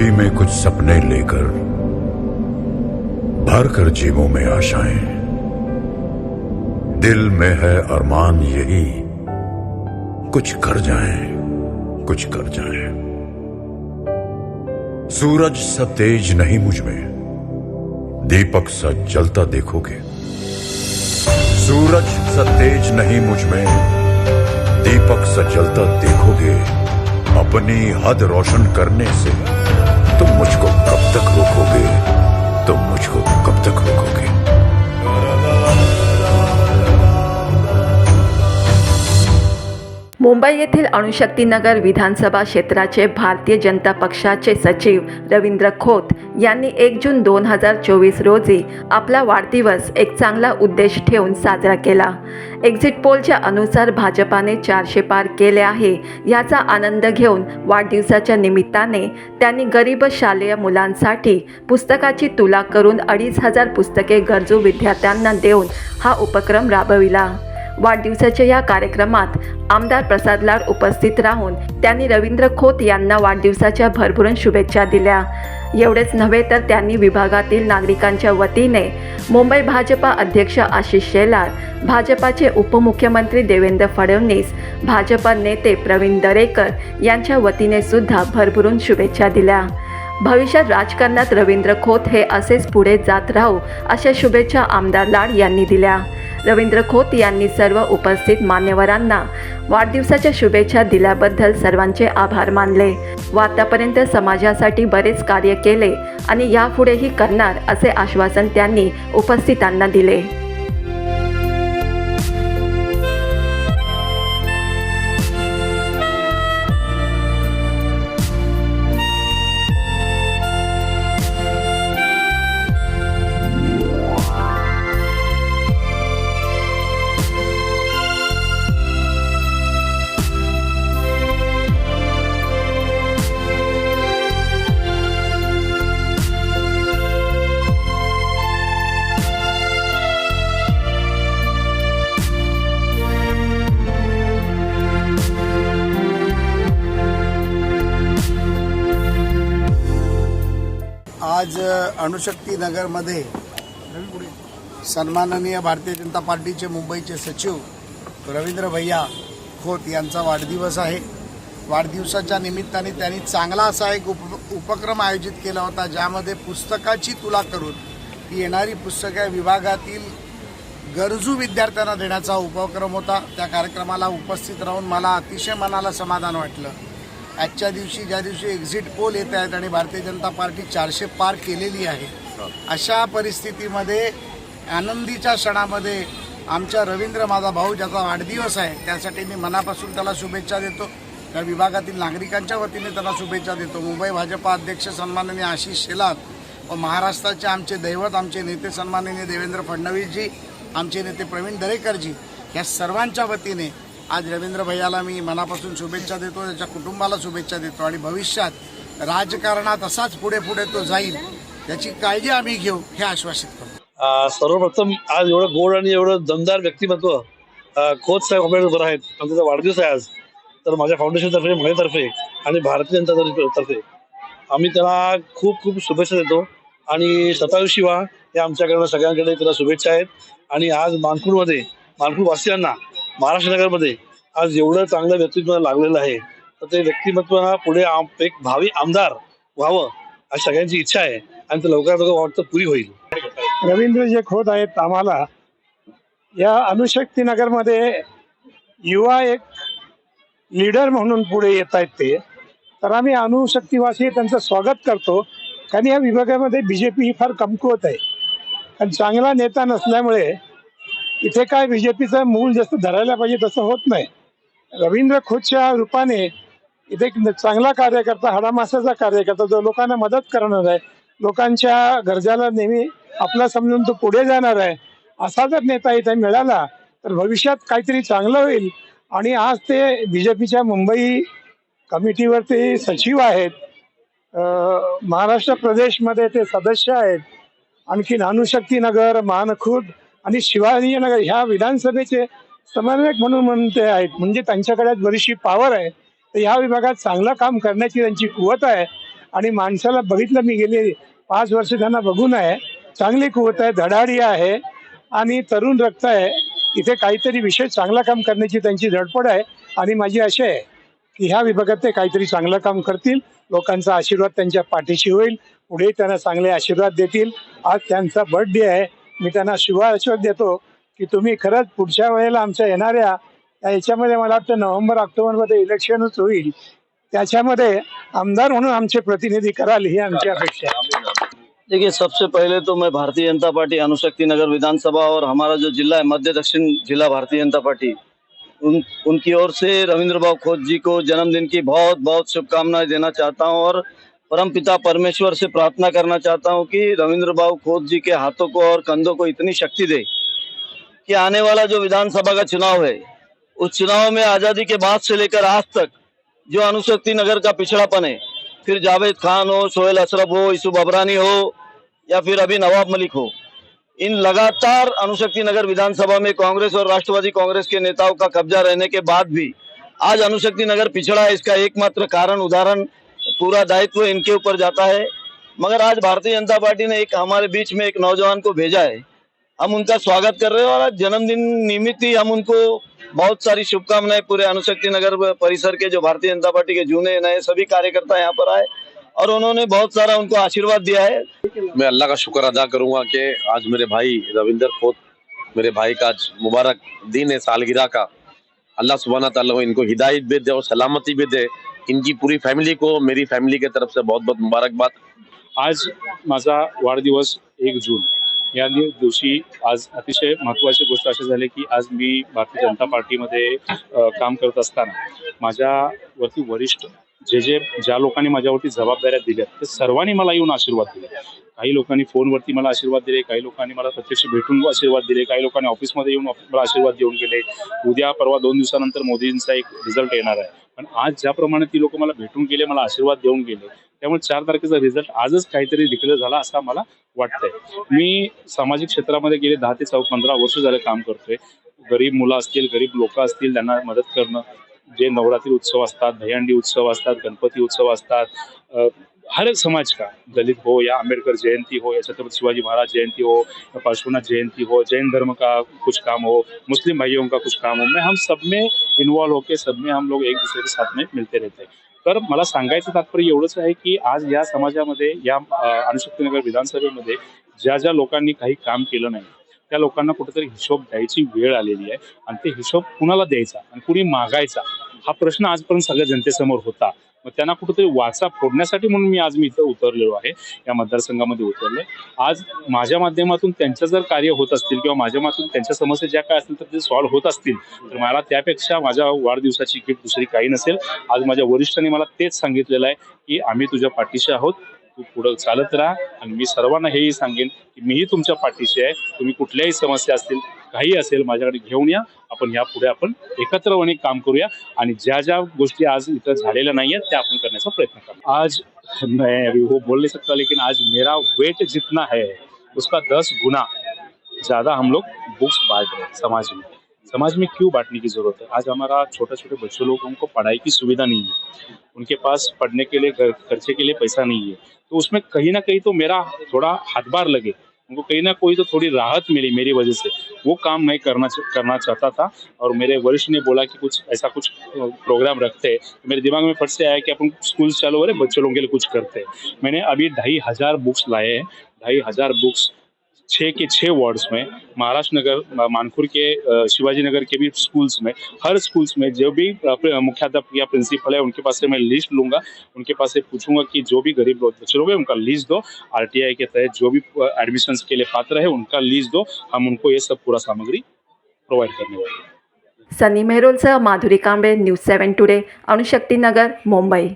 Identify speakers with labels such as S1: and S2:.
S1: मुट्ठी में कुछ सपने लेकर भर कर जीवों में आशाएँ। दिल में है अरमान यही, कुछ कर जाएँ, कुछ कर जाएँ। सूरज सा तेज नहीं मुझमें, दीपक सा जलता देखोगे। सूरज सा तेज नहीं मुझमें, दीपक सा जलता देखोगे। अपनी हद रोशन करने से तुम मुझको कब तक रोकोगे
S2: मुंबई येथील अणुशक्तीनगर विधानसभा क्षेत्राचे भारतीय जनता पक्षाचे सचिव रवींद्र खोत यांनी एक जून दोन हजार चोवीस रोजी आपला वाढदिवस एक चांगला उद्देश ठेवून साजरा केला. एक्झिट पोलच्या अनुसार भाजपाने चारशे पार केले आहे याचा आनंद घेऊन वाढदिवसाच्या निमित्ताने त्यांनी गरीब शालेय मुलांसाठी पुस्तकाची तुला करून अडीच हजार पुस्तके गरजू विद्यार्थ्यांना देऊन हा उपक्रम राबविला. वाढदिवसाच्या या कार्यक्रमात आमदार प्रसाद लाड उपस्थित राहून त्यांनी रवींद्र खोत यांना वाढदिवसाच्या भरभरून शुभेच्छा दिल्या. एवढेच नव्हे तर त्यांनी विभागातील नागरिकांच्या वतीने मुंबई भाजपा अध्यक्ष आशिष शेलार भाजपाचे उपमुख्यमंत्री देवेंद्र फडणवीस भाजपा नेते प्रवीण दरेकर यांच्या वतीने सुद्धा भरभरून शुभेच्छा दिल्या. भविष्यात राजकारणात रवींद्र खोत हे असेच पुढे जात राहू अशा शुभेच्छा आमदार लाड यांनी दिल्या. रवींद्र खोत यांनी सर्व उपस्थित मान्यवरांना वाढदिवसाच्या शुभेच्छा दिल्याबद्दल सर्वांचे आभार मानले. व आतापर्यंत समाजासाठी बरेच कार्य केले आणि यापुढेही करणार असे आश्वासन त्यांनी उपस्थितांना दिले.
S3: अणुशक्ती नगरमध्ये सन्माननीय भारतीय जनता पार्टीचे मुंबईचे सचिव रवींद्र भैया खोत यांचा वाढदिवस आहे. वाढदिवसाच्या निमित्ताने त्यांनी चांगला असा एक उप उपक्रम आयोजित केला होता ज्यामध्ये पुस्तकाची तुला करून ती येणारी पुस्तके विभागातील गरजू विद्यार्थ्यांना देण्याचा उपक्रम होता. त्या कार्यक्रमाला उपस्थित राहून मला अतिशय मनाला समाधान वाटलं. आजच्या दिवशी ज्या दिवशी एक्झिट पोल येत आहेत आणि भारतीय जनता पार्टी चारशे पार केलेली आहे अशा परिस्थितीमध्ये आनंदीच्या क्षणामध्ये आमच्या रवींद्र माझा भाऊ ज्याचा वाढदिवस आहे त्यासाठी मी मनापासून त्याला शुभेच्छा देतो. त्या विभागातील नागरिकांच्या वतीने त्याला शुभेच्छा देतो. मुंबई भाजपा अध्यक्ष सन्माननीय आशिष शेलार व महाराष्ट्राचे आमचे दैवत आमचे नेते सन्माननीय देवेंद्र फडणवीसजी आमचे नेते प्रवीण दरेकरजी या सर्वांच्या वतीने आज रवींद्र भैयाला मी मनापासून शुभेच्छा देतो त्याच्या कुटुंबाला शुभेच्छा देतो आणि भविष्यात राजकारणात असाच पुढे पुढे तो जाईल त्याची काळजी आम्ही घेऊ हे आश्वासित करतो.
S4: सर्वप्रथम आज एवढं गोड आणि एवढं दमदार व्यक्तिमत्व खोच खोत साहेब आंबेडकर आहेत आणि त्याचा वाढदिवस आहे आज. तर माझ्या फाउंडेशनतर्फे माझ्यातर्फे आणि भारतीय जनता तर्फे आम्ही त्याला खूप खूप शुभेच्छा देतो. आणि शतायू शिवा हे आमच्याकडनं सगळ्यांकडे त्याला शुभेच्छा आहेत. आणि आज मानपूरमध्ये मानपूर वासियांना महाराष्ट्र नगरमध्ये आज एवढं चांगलं व्यक्तित्व लागलेलं आहे तर ते व्यक्तिमत्व हा पुढे आम- एक भावी आमदार व्हावं अशी सगळ्यांची इच्छा आहे आणि ते लवकरात लवकर वाटतं पुरी होईल.
S5: रवींद्र जे खोत आहेत आम्हाला या अणुशक्ती नगरमध्ये युवा एक लीडर म्हणून पुढे येत आहेत ते. तर आम्ही अणुशक्तीवासी त्यांचं स्वागत करतो. कारण या विभागामध्ये बी जे पी ही फार कमकुवत आहे. कारण चांगला नेता नसल्यामुळे इथे काय बी जे पीचं मूल जसं धरायला पाहिजे तसं होत नाही. रवींद्र खोतच्या रूपाने इथे एक चांगला कार्यकर्ता हाडामासाचा कार्यकर्ता जो लोकांना मदत करणार आहे लोकांच्या गरजाला नेहमी आपला समजून तो पुढे जाणार आहे असा जर नेता इथे मिळाला तर भविष्यात काहीतरी चांगलं होईल. आणि आज ते बीजेपीच्या मुंबई कमिटीवरती सचिव आहेत. महाराष्ट्र प्रदेशमध्ये ते सदस्य आहेत. आणखी अणुशक्ती नगर मानखुर्द आणि शिवाजीनगर ह्या विधानसभेचे समन्वयक म्हणून म्हणून ते आहेत म्हणजे त्यांच्याकडे बरीचशी पॉवर आहे. तर ह्या विभागात चांगलं काम करण्याची त्यांची कुवत आहे. आणि माणसाला बघितलं मी गेले पाच वर्ष त्यांना बघून आहे. चांगली कुवत आहे धडाडी आहे. आणि तरुण रक्त आहे. इथे काहीतरी विशेष चांगलं काम करण्याची त्यांची धडपड आहे. आणि माझी आशा आहे की ह्या विभागात ते काहीतरी चांगलं काम करतील. लोकांचा आशीर्वाद त्यांच्या पाठीशी होईल. पुढे त्यांना चांगले आशीर्वाद देतील. आज त्यांचा बर्थडे आहे. मी त्यांना शुभ आशीर्वाद देतो की तुम्ही खरंच पुढच्या वेळेला आमच्या येणाऱ्या याच्यामध्ये मला वाटतं नोव्हेंबर ऑक्टोबरमध्ये इलेक्शनच होईल. त्याच्यामध्ये आमदार म्हणून आमचे प्रतिनिधी कराल ही आमची अपेक्षा आहे.
S6: देखिए सबसे पहले तो मैं भारतीय जनता पार्टी अनुशक्ति नगर विधानसभा और हमारा जो जिला है मध्य दक्षिण जिला भारतीय जनता पार्टी। उन उनकी ओर से रविंद्र बाबू खोज जी को जन्मदिन की बहुत बहुत शुभकामनाएं देना चाहता हूं और परम पिता परमेश्वर से प्रार्थना करना चाहता हूँ कि रविंद्र बाबू खोज जी के हाथों को और कंधों को इतनी शक्ति दे कि आने वाला जो विधानसभा का चुनाव है, उस चुनाव में आज़ादी के बाद से लेकर आज तक जो अनुशक्ति नगर का पिछड़ापन है, फिर जावेद खान हो शोएल अशरफ हो यूसुफ अबरानी हो, या फिर अभी नवाब मलिक हो, इन लगातार अनुशक्ति नगर विधानसभा में कांग्रेस और राष्ट्रवादी कांग्रेस के नेताओं का कब्जा रहने के बाद भी आज अनुशक्ति नगर पिछड़ा इसका एकमात्र कारण उदाहरण पूरा दायित्व इनके ऊपर जाता है। मगर आज भारतीय जनता पार्टी ने एक हमारे बीच में एक नौजवान को भेजा है। हम उनका स्वागत कर रहे हैं और आज जन्मदिन निमित्त ही हम उनको बहुत सारी शुभकामनाएँ पूरे अनुशक्ति नगर परिसर के, जो भारतीय जनता पार्टी के जूने नए सभी कार्यकर्ता यहाँ पर आए और उन्होंने बहुत सारा उनको आशीर्वाद दिया है।
S7: मैं अल्लाह का शुक्र अदा करूँगा कि आज मेरे भाई रविंदर खोत, मेरे भाई का आज मुबारक दिन है, सालगिरह का। अल्लाह सुबहाना तला हो, इनको हिदायत भी दे और सलामती भी दे। इनकी पूरी फैमिली को मेरी फैमिली की तरफ से बहुत बहुत मुबारकबाद।
S8: आज माझा वाढदिवस एक जून या दिवशी आज अतिशय महत्त्वाची गोष्ट अशी झाली की आज मी भारतीय जनता पार्टीमध्ये काम करत असताना माझ्यावरती वरिष्ठ जे जे ज्या लोकांनी माझ्यावरती जबाबदाऱ्या दिल्या ते सर्वांनी मला येऊन आशीर्वाद दिले. काही लोकांनी फोनवरती मला आशीर्वाद दिले काही लोकांनी मला प्रत्यक्ष भेटून आशीर्वाद दिले काही लोकांनी ऑफिसमध्ये येऊन मला आशीर्वाद देऊन गेले. उद्या परवा दोन दिवसानंतर मोदींचा एक रिझल्ट येणार आहे. पण आज ज्याप्रमाणे ती लोक मला भेटून गेले मला आशीर्वाद देऊन गेले त्यामुळे चार तारखेचा रिझल्ट आजच काहीतरी डिक्लेअर झाला असा मला वाटतंय. मी सामाजिक क्षेत्रामध्ये गेले दहा ते चौ पंधरा वर्ष झाले काम करतोय. गरीब मुलं असतील गरीब लोक असतील त्यांना मदत करणं जे नवरात्री उत्सव असतात दहीहंडी उत्सव असतात गणपती उत्सव असतात हर एक समाज का दलित हो या अम्बेडकर जयंती हो या छत्रपति शिवाजी महाराज जयंती हो या पार्श्वनाथ जयंती हो जैन धर्म का कुछ काम हो मुस्लिम भाइयों का कुछ काम हो मैं हम सब में इन्वॉल्व होके सब में हम लोग एक दूसरे के साथ में मिलते रहते हैं। तर मला सांगायचं तात्पर्य एवढंच आहे की आज या समाजामध्ये या अ, अणुशक्तीनगर विधानसभेमध्ये ज्या ज्या लोकांनी काही काम केलं नाही त्या लोकांना कुठेतरी हिशोब द्यायची वेळ आलेली आहे आणि ते हिशोब कुणाला द्यायचा आणि कुणी मागायचा हा प्रश्न आजपर्यंत सगळ्या जनतेसमोर होता. मग त्यांना कुठेतरी वाचा फोडण्यासाठी म्हणून मी आज मी इथं उतरलेलो आहे या मतदारसंघामध्ये उतरलोय. आज माझ्या माध्यमातून त्यांचं जर कार्य होत असतील किंवा माझ्या माध्यमातून त्यांच्या समस्या ज्या काय असतील तर ते सॉल्व्ह होत असतील तर मला त्यापेक्षा माझ्या वाढदिवसाची गिफ्ट दुसरी काही नसेल. आज माझ्या वरिष्ठांनी मला तेच सांगितलेलं आहे की आम्ही तुझ्या पाठीशी आहोत तू पुढं चालत राहा आणि मी सर्वांना हेही सांगेन की मीही तुमच्या पाठीशी आहे. तुम्ही कुठल्याही समस्या असतील काही असेल माझ्याकडे घेऊन या. आपण यापुढे आपण एकत्रपणे काम करूया. आणि ज्या ज्या गोष्टी आज इथं झालेल्या नाही आहेत त्या आपण करण्याचा प्रयत्न करू. आज मैं अभी वो बोल नहीं सकता लेकिन आज मेरा वेट जितना है, उसका दस गुना ज़्यादा हम लोग बुक्स बांट रहे समाज में. समाज में क्यों बांटने की ज़रूरत है? आज हमारा छोटे छोटे बच्चों लोगों को पढ़ाई की सुविधा नहीं है. उनके पास पढ़ने के लिए खर्चे के लिए पैसा नहीं है. तो उसमें कहीं ना कहीं तो मेरा थोड़ा हाथबार लगे. उनको कहीं ना कोई तो थोड़ी राहत मिली मेरी वजह से। वो काम मैं करना करना चाहता था और मेरे वरिष्ठ ने बोला कि कुछ ऐसा कुछ प्रोग्राम रखते। हैं तो मेरे दिमाग में फट से आया कि अपन स्कूल चालू हो रहे, बच्चों लोगों के लिए कुछ करते। हैं मैंने अभी ढाई हज़ार बुक्स लाए हैं। ढाई हज़ार बुक्स छः के छः वार्ड्स में, महाराष्ट्र नगर मानपुर के शिवाजी नगर के भी स्कूल्स में, हर स्कूल्स में जो भी मुख्याध्यापक या प्रिंसिपल है, उनके पास से मैं लिस्ट लूँगा। उनके पास से पूछूँगा कि जो भी गरीब लोग बच्चे लोग हैं, उनका लिस्ट दो। आरटीआई के तहत जो भी एडमिशन के लिए पात्र है, उनका लिस्ट दो। हम उनको ये सब पूरा सामग्री प्रोवाइड करने वाले
S2: Sunny मेहरोलसह Madhuri Kamble news seven today Anushaktinagar Mumbai.